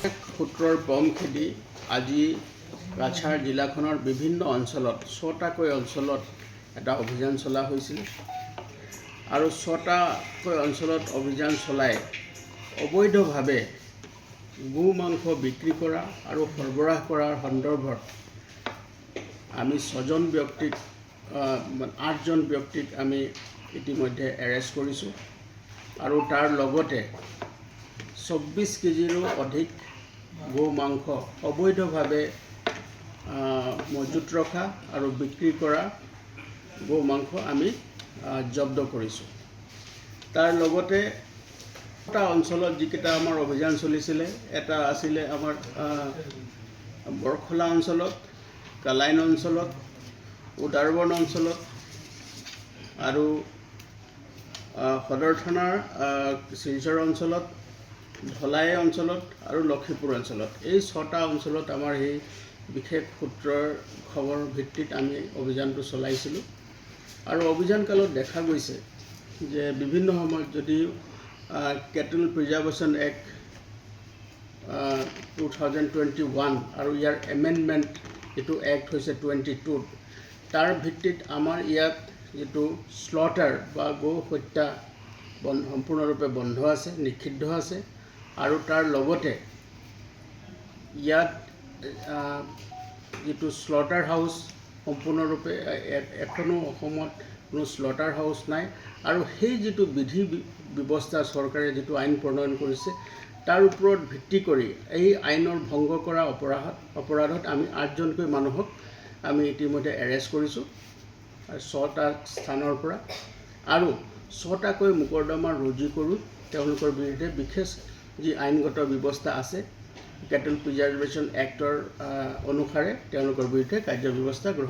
সূত্ৰৰ বম খেদি আজি কাছাৰ জিলাখনৰ বিভিন্ন অঞ্চলত, ছটাকৈ অঞ্চলত এটা অভিযান চলা হৈছিল। আৰু ছটাকৈ অঞ্চলত অভিযান চলাই অবৈধভাৱে গো মাংস বিক্ৰী কৰা আৰু সৰবৰাহ কৰাৰ সন্দৰ্ভত আমি ছজন ব্যক্তিক আঠজন ব্যক্তিক আমি ইতিমধ্যে এৰেষ্ট কৰিছোঁ। আৰু তাৰ লগতে চৌব্বিছ কেজিৰো অধিক গো মাংস অবৈধভাৱে মজুত ৰখা আৰু বিক্ৰী কৰা গো মাংস আমি জব্দ কৰিছোঁ। তাৰ লগতে এটা অঞ্চলত যিকেইটা আমাৰ অভিযান চলিছিলে, এটা আছিলে আমাৰ বৰখলা অঞ্চলত, কালাইন অঞ্চলত, উদাৰবন অঞ্চলত আৰু সদৰ থানাৰ শিলচৰ অঞ্চলত ধলাই অঞ্চলত আৰু লখিমপুৰ অঞ্চলত। এই ছটা অঞ্চলত আমাৰ সেই বিশেষ সূত্ৰৰ খবৰ ভিত্তিত আমি অভিযানটো চলাইছিলোঁ। আৰু অভিযান কালত দেখা গৈছে যে বিভিন্ন সময়ত যদিও cattle preservation act two thousand twenty one আৰু ইয়াৰ এমেণ্ডমেণ্ট যিটো এক্ট হৈছে টুৱেণ্টি টুত তাৰ ভিত্তিত আমাৰ ইয়াত যিটো শ্লটাৰ বা গো হত্যা বন, সম্পূৰ্ণৰূপে বন্ধ আছে, নিষিদ্ধ আছে। আৰু তাৰ লগতে ইয়াত যিটো শ্লটাৰ হাউচ সম্পূৰ্ণৰূপে এখনও অসমত কোনো শ্লটাৰ হাউচ নাই। আৰু সেই যিটো বিধি ব্যৱস্থা চৰকাৰে যিটো আইন প্ৰণয়ন কৰিছে, তাৰ ওপৰত ভিত্তি কৰি এই আইনৰ ভংগ কৰা অপৰাধ অপৰাধত আমি আঠজনকৈ মানুহক আমি ইতিমধ্যে এৰেষ্ট কৰিছোঁ ছটা স্থানৰ পৰা। আৰু ছটাকৈ মোকৰ্দমা ৰুজু কৰোঁ তেওঁলোকৰ বিৰুদ্ধে বিশেষ যি আইনগত ব্যৱস্থা আছে কেটেল প্ৰিজাৰ্ভেশ্যন এক্টৰ অনুসাৰে তেওঁলোকৰ বিৰুদ্ধে কাৰ্যব্যৱস্থা গ্ৰহণ